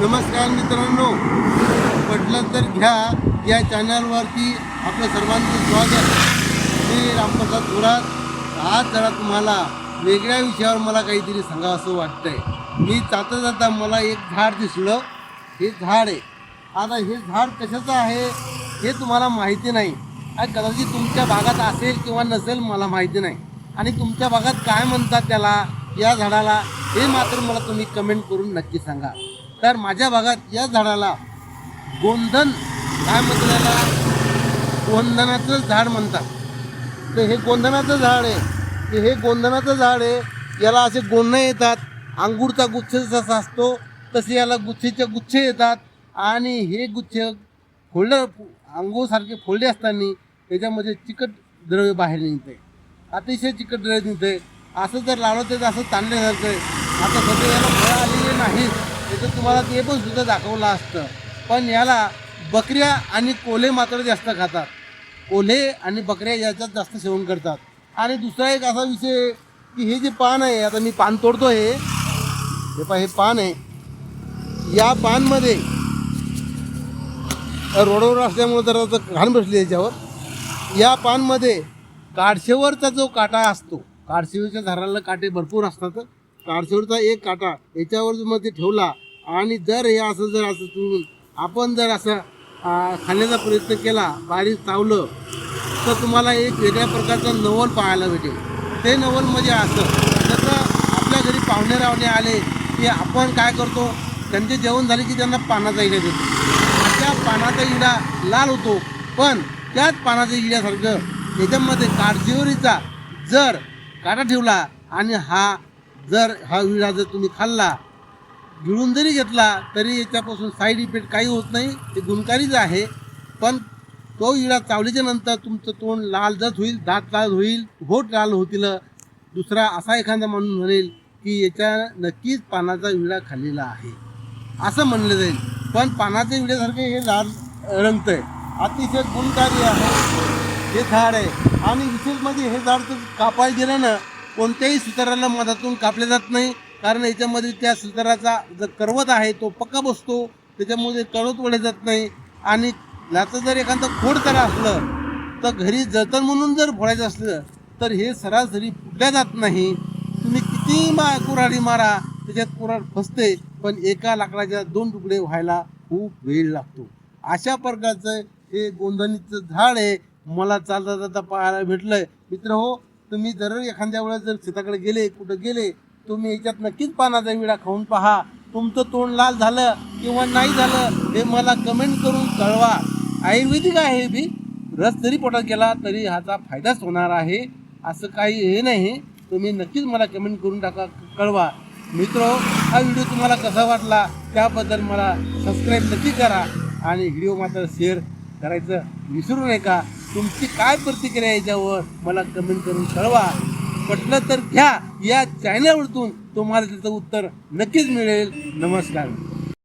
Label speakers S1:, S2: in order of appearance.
S1: नमस्कार मित्रांनो. म्हटलं तर घ्या या चॅनलवरती आपलं सर्वांचं स्वागत. मी रामप्रसाद थोरात. आज जरा तुम्हाला वेगळ्या विषयावर मला काहीतरी सांगा असं वाटतंय. मी जाता जाता मला एक झाड दिसलं. हे झाड आहे. आता हे झाड कशाचं आहे हे तुम्हाला माहिती नाही. आणि कदाचित तुमच्या भागात असेल किंवा नसेल मला माहिती नाही. आणि तुमच्या भागात काय म्हणतात त्याला या झाडाला हे मात्र मला तुम्ही कमेंट करून नक्की सांगा. तर माझ्या भागात या झाडाला गोंधन काय म्हणतात त्याला. गोंधनाचं झाड म्हणतात. तर हे गोंधनाचं झाड आहे. हे गोंधनाचं झाड आहे. याला असे गोंधण येतात. अंगूरचा गुच्छ जसा असतो तसे याला गुच्छेचे गुच्छे येतात. आणि हे गुच्छ फोल्डर अंगूरसारखे फोल्डे असताना त्याच्यामध्ये चिकट द्रव्य बाहेर निघते. अतिशय चिकट द्रव्य निघते. असं जर लावलं तर असं ताणल्यासारखं आहे. आता सध्या याला फळं आलेली नाहीत. तुम्हाला ते पण सुद्धा दाखवलं असतं. पण याला बकऱ्या आणि कोल्हे मात्र जास्त खातात. कोल्हे आणि बकऱ्या याच्यात जास्त सेवन करतात. आणि दुसरा एक असा विषय की हे जे पान आहे आता मी पान तोडतो हे. हे पहा हे पान आहे. या पानमध्ये रोडवर असल्यामुळे जरा आता घाण बसली याच्यावर. या पानमध्ये काडशेवरचा जो काटा असतो काडशेवरच्या झाडाला काटे भरपूर असतात. काडशेवरचा एक काटा याच्यावर जर मध्ये ठेवला आणि जर हे असं जर असं तुम्ही आपण जर असं खाण्याचा प्रयत्न केला बारीक चावलं तर तुम्हाला एक वेगळ्या प्रकारचं नवल पाहायला भेटेल. ते नवल म्हणजे असं जसं आपल्या घरी पाहुणे रावणे आले की आपण काय करतो त्यांचे जेवण झाले की त्यांना पानाचा इडा देतो. त्या पानाचा इडा लाल होतो पण त्याच पानाच्या इड्यासारखं त्याच्यामध्ये काळजीवरीचा जर काटा ठेवला आणि हा जर हा विडा जर तुम्ही खाल्ला गिळून जरी घेतला तरी याच्यापासून साईड इफेक्ट काही होत नाही. ते गुणकारीच आहे. पण तो इळा चावल्याच्या नंतर तुमचं तोंड लाल जत होईल दात लाल होईल होट लाल होतील. दुसरा असा एखादा माणूस म्हणेल की याच्या नक्कीच पानाचा विडा खाल्लेला आहे. असं म्हणलं जाईल. पण पानाच्या विड्यासारखे हे झाड आहे अतिशय गुणकारी आहे. हे झाड आहे. आणि विशेष म्हणजे हे झाड तर कापायला गेलं ना कोणत्याही सुताराला मधातून कापले जात नाही. कारण याच्यामध्ये त्या सुताराचा जो करवत आहे तो पक्का बसतो त्याच्यामध्ये तळत वळे जात नाही. आणि याचं जर एखादं खोड करा असलं तर घरी जतन म्हणून जर फोडायचं असलं तर हे सरासरी फुटल्या जात नाही. तुम्ही किती मा कुऱ्हाडी मारा त्याच्यात कुऱ्हाड फसते पण एका लाकडाच्या दोन तुकडे व्हायला खूप वेळ लागतो. अशा प्रकारचं हे गोंधणीचं झाड आहे. मला चालता जाता पाहायला भेटलंय. मित्र हो तुम्ही जर एखाद्या वेळेस जर शेताकडे गेले कुठं गेले तुम्ही याच्यात नक्कीच पानाचा विडा खाऊन पहा. तुमचं तोंड लाल झालं किंवा नाही झालं हे मला कमेंट करून कळवा. आयुर्वेदिक आहे बी. रस जरी पोटात गेला तरी ह्याचा फायदाच होणार आहे. असं काही हे नाही. तुम्ही नक्कीच मला कमेंट करून टाका कळवा. मित्र हा व्हिडिओ तुम्हाला कसा वाटला त्याबद्दल मला सबस्क्राईब नक्की करा आणि व्हिडिओ मात्र शेअर करायचं विसरू नका. तुमची काय प्रतिक्रिया याच्यावर मला कमेंट करून कळवा. पटलं तर घ्या या चॅनलवरतून तुम्हाला त्याचं उत्तर नक्कीच मिळेल. नमस्कार.